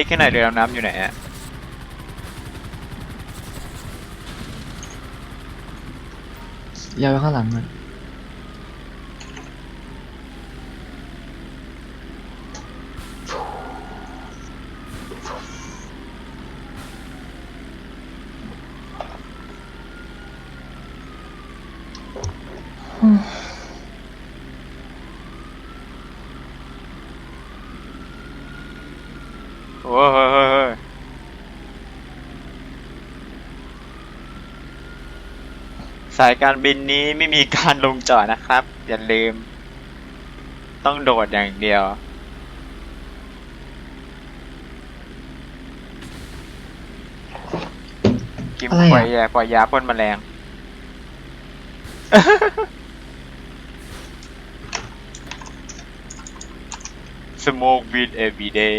ติ๊กให้หน่อยเรือดำน้ำอยู่ไหนอะยาวไปข้างหลังมันอืม โอ้เฮ้ยเฮ้ยเฮ้ย สายการบินนี้ไม่มีการลงจอดนะครับ อย่าลืม ต้องโดดอย่างเดียวกิมอะไรปล่อยอะยาปล่อยยาพ่นแมลง Smoke weed every day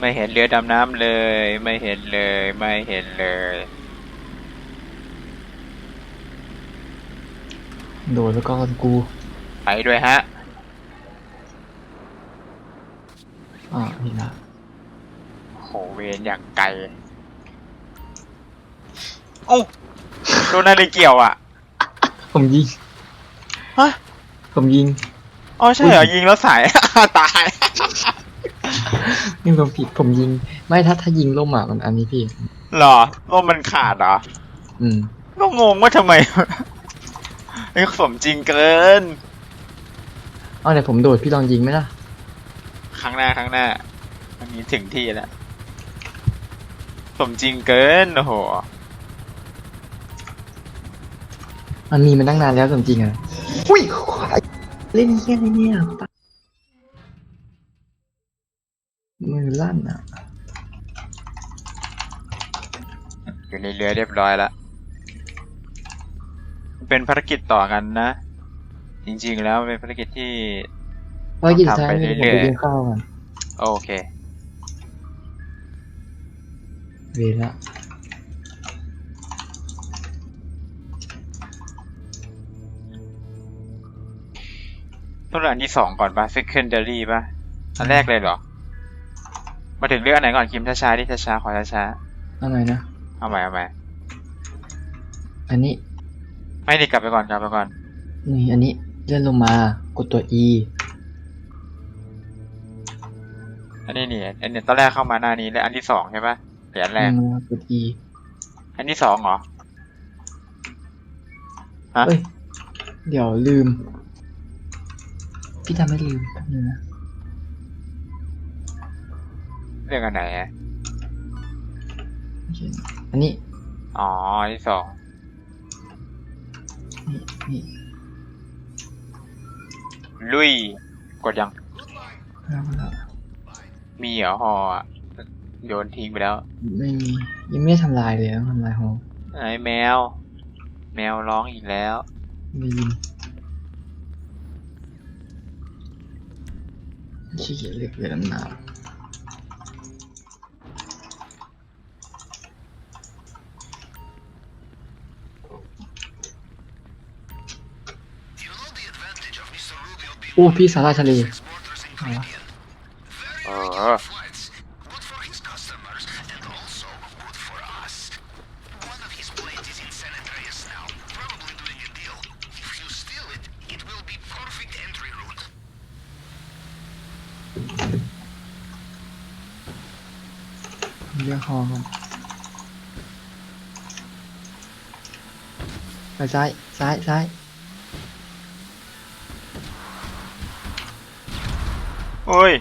ไม่เห็นเรือดำน้ำเลย ไม่เห็นเลย ไม่เห็นเลย โดดแล้วก็กู ไปด้วยฮะ อ่าเห็นละโหเวรอย่างไกลโอ้าโดนอะไรเกี่ยวอะ ผมยิง ฮะ ผมยิง อ๋อใช่เหรอ ยิงแล้วสาย ตาย นี่ผมผิดผมยิง ไม่ถ้าถ้ายิงล่มอะมันอันนี้พี่เหรอว่ามันขาดเหรอ อืม ก็งงว่าทำไมไอ้สมจริงเกิน เอาเนี่ยผมโดดพี่ลองยิงไหมล่ะ ครั้งหน้าครั้งหน้า อันนี้ถึงที่แล้ว สมจริงเกิน โอ้โห มันมีมันตั้งนานแล้วจริงๆอะอุ้ยควายเล่นเฮี้ยอะไรเนี่ยตาย มือลั่นอะ อยู่ในเรือเรียบร้อยแล้วเป็นภารกิจต่อกันนะ จริงๆแล้วเป็นภารกิจที่ว่ากินซ้ายทำไปนี่ผมเรื่ไปอยๆกินข้าวกันโอเคเวละต้องเลือกอันที่สองก่อนปะ secondary ปะอันแรกเลยเหรอ มาถึงเรื่องอันไหนก่อนคิมช้าๆดิช้าๆขอช้าเอะไรนะ ๆเอาใหม่เอาใหม่อันนี้ ไม่ดิกลับไปก่อนกลับไปก่อน นี่ อันนี้เลื่อนลงมา กดตัว E อันนี้นี่อันนี้ตอนแรกเข้ามาหน้านี้แล้วอันที่สองใช่ปะเหรียญแรกอืมกด E อันที่สองเหรอ ฮะ เอ้ย เดี๋ยวลืม พี่ทำให้ลืมแป๊บนึงนะ เรื่องอันไหนอะโอเคอันนี้อ๋ออันที่สองนี่นี่ลุย กดยัง แล้วก็แล้วมีเหรอฮออะโยนทิ้งไปแล้ว ไม่มียังไม่ได้ทำลายเลยต้องทำลายหอไอ้แมว แมวร้องอีกแล้ว ไม่ยินขี้เกียจเรียกเรือดำน้ำโอ้พี่สาราทะเลเอาวะ เออ Good for his customers and also good for us. One of his planes is in San Andreas now, probably doing a อู้พี่สาราชลีเออเรียกคอครับไปซ้าย ซ้าย ซ้าย โอ้ย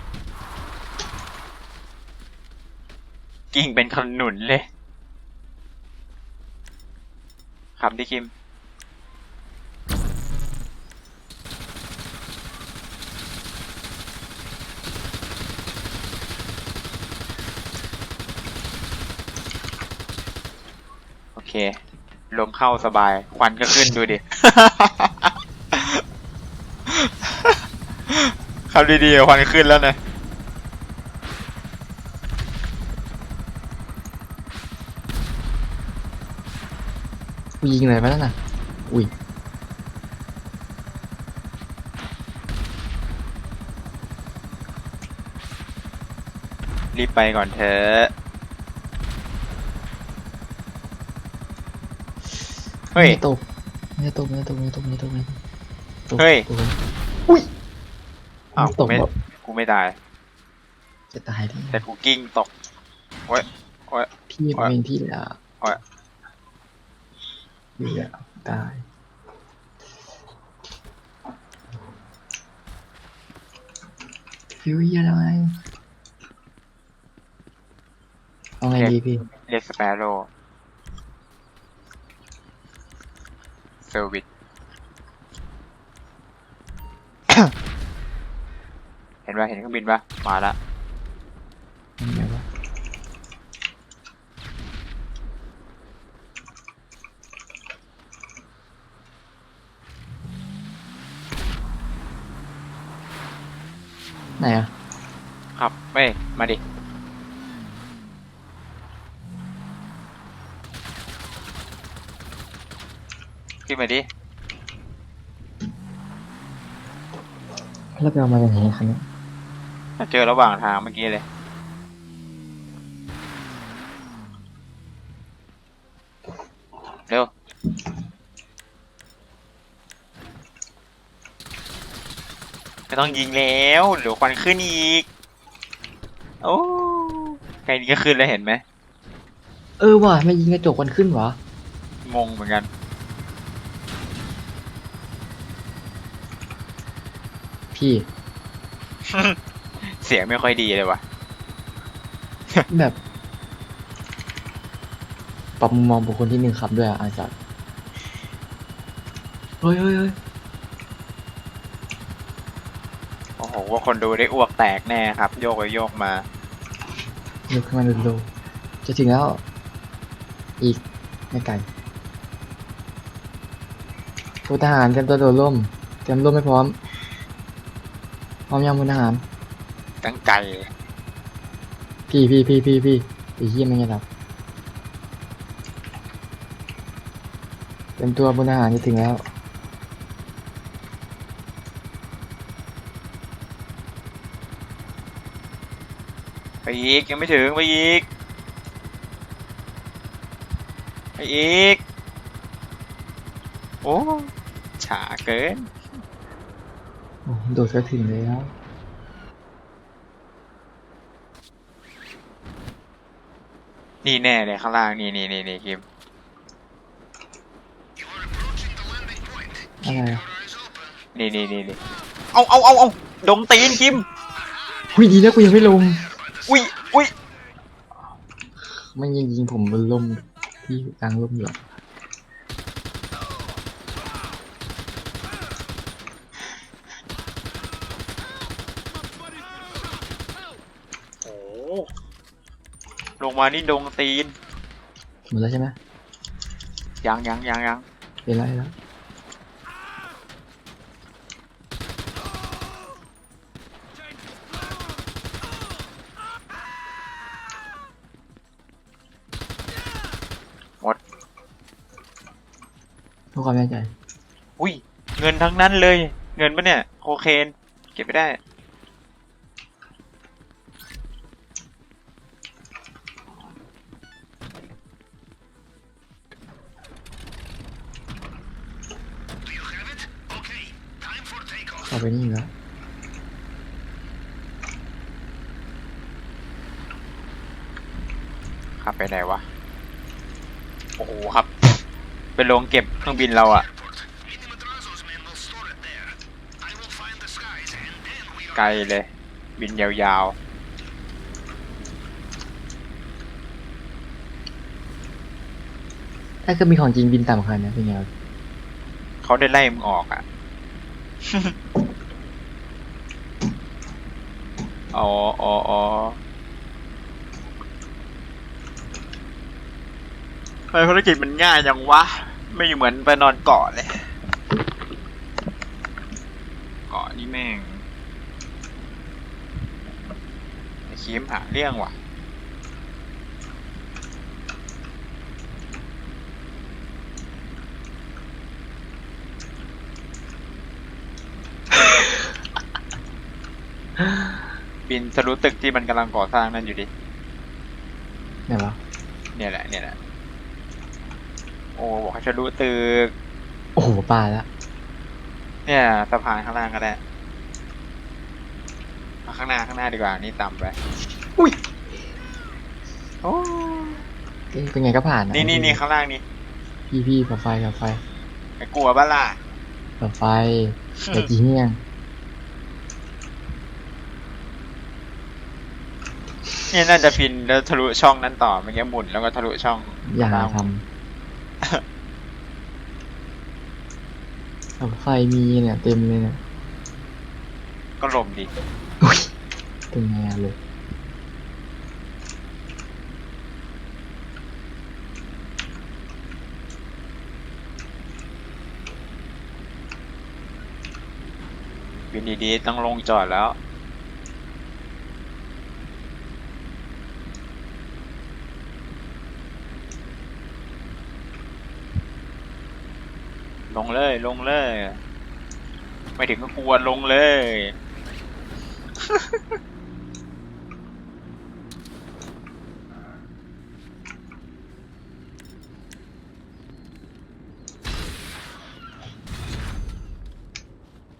กิ่งเป็นขนุนเลย ขับดิคิม โอเค ลมเข้าสบาย ควันก็ขึ้นดูดิ ขับดีๆควันขึ้นแล้วนะยิงอะไรมาแล้วน่ะ อุ้ย รีบไปก่อนเถอะเฮ้ย ไม่ตกไม่ตกไม่ตกไม่ตกไม่ตกไม่ตกตกเฮ้ย ตกอุ้ย อ้าวตกูกไม่แบบกูไม่ตาย จะตายดิแต่กูกิ้งตกโอ้ยโอ้ย พี่เป็นพี่เลยอะโอ้ยพี่อะตายฟิวยังไงเอาไงดีพี่เรียกสเปโร่เซอร์วิส ป่ะเห็นเครื่องบินป่ะมาละยังไงวะไหนอะครับเฮ้ยมาดิขึ้นมาดิแล้วไปเอามาจากไหนคันนี้ถ้า เจอระหว่างทางเมื่อกี้เลยเร็วไม่ต้องยิงแล้วเดี๋ยวควันขึ้นอีก โอ้แค่นี้ก็ขึ้นแล้วเห็นไหมเออว่ะไม่ยิงกระจกมันขึ้นวะงงเหมือนกัน พี่ เสียงไม่ค่อยดีเลยว่ะ แบบปรับมุมมองบุคคลที่หนึ่งครับด้วยอะอาจารย์เฮ้ยเฮ้ยเฮ้ยโอ้โห ว่าคนดูได้อ้วกแตกแน่ครับ โยกไปโยกมา ยกขึ้นมาเร็วๆจะถึงแล้ว อีกไม่ไกลพลทหารเตรียมตัวโดดร่มเตรียมร่มไม่พร้อม พร้อมยังพลทหาร ตั้งไก่พี่พี่พี่พี่พี่ไอ้เหี้ยไม่ไงรับเตรียมตัวพลทหารจะถึงแล้ว ไปอีกยังไม่ถึงไปอีกไปอีก โอ้ช้าเกินโอ้โดดก็ถึงแล้ว นี่แน่เลยข้างล่างนี่นี่นี่นี่คิม You are approaching the landing point. อะไร Keep อะ your eyes open. นี่นี่นี่นี่เอาเอาเอาเอาดงตีนคิมหุยดีนะกูยังไม่ลง อุ้ยอุ้ยไม่ยิงยิงผมบนลมที่กลางลมอยู่อะ โอ้ ลงมานี่ดงตีนหมดแล้วใช่ไหมยังยังยังยังเป็นไรแล้วหมดเพื่อความแน่ใจ อุ้ย เงินทั้งนั้นเลย เงินปะเนี่ย โคเคน เก็บไม่ได้ ขับไปไหนวะ โอ้โหครับ เป็นโรงเก็บเครื่องบินเราอะ Airport. Any Madrazo's men will store it there. I will find the skies and then we ไกลเลย บินยาวถ้าเกิดมีของจริงบินต่ำขนาดนี้เป็นไงวะๆเขาได้ไล่มึงออกอะอ๋ออ๋อ ทำไมธุรกิจมันง่ายจังวะ ไม่เหมือนไปนอนเกาะเลย เกาะนี่แม่งไอ้คีมหาเรื่องว่ะบินทะลุตึกที่มันกำลังก่อสร้างนั่นอยู่ดิ เนี่ยเหรอ เนี่ยแหละ เนี่ยแหละ โอ้บอกให้ทะลุตึก โอ้โหปลาละเนี่ยสะพานข้างล่างก็ได้เอาข้างหน้าข้างหน้าดีกว่า นี่ต่ำไป อุ้ย โอ้เอ๊ะเป็นไงก็ผ่านะนี่นี่นี่ข้างล่างนี่พี่พี่กับไฟกับไฟไอ้กลัวบ้าล่ะกับไฟแต่จีเนียงนี่น่าจะพินแล้วทะลุช่องนั้นต่อเมื่อกี้หมุนแล้วก็ทะลุช่องอย่าต มทำกับไฟมีเนี่ย เต็มเลยเนี่ยก็ลมดิอุ้ยเป็นไงอะเลยวินดีๆต้องลงจอดแล้ว ลงเลยลงเลย ไม่ถึงก็กลัวลงเลย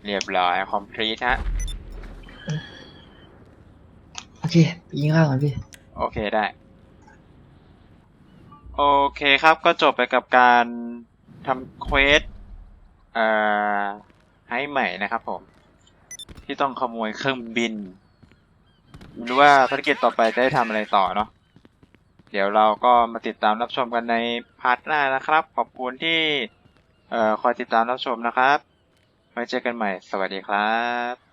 เรียบร้อย คอมพลีทฮะ โอเคไปยิงข้าวก่อนพี่ โอเคได้ โอเคครับก็จบไปกับการทำเควสเอ่อให้ใหม่นะครับผม ที่ต้องขโมยเครื่องบินไม่รู้ว่าภารกิจต่อไปจะได้ทำอะไรต่อเนาะเดี๋ยวเราก็มาติดตามรับชมกันในพาร์ทหน้านะครับ ขอบคุณที่เอ่อคอยติดตามรับชมนะครับไว้เจอกันใหม่ สวัสดีครับ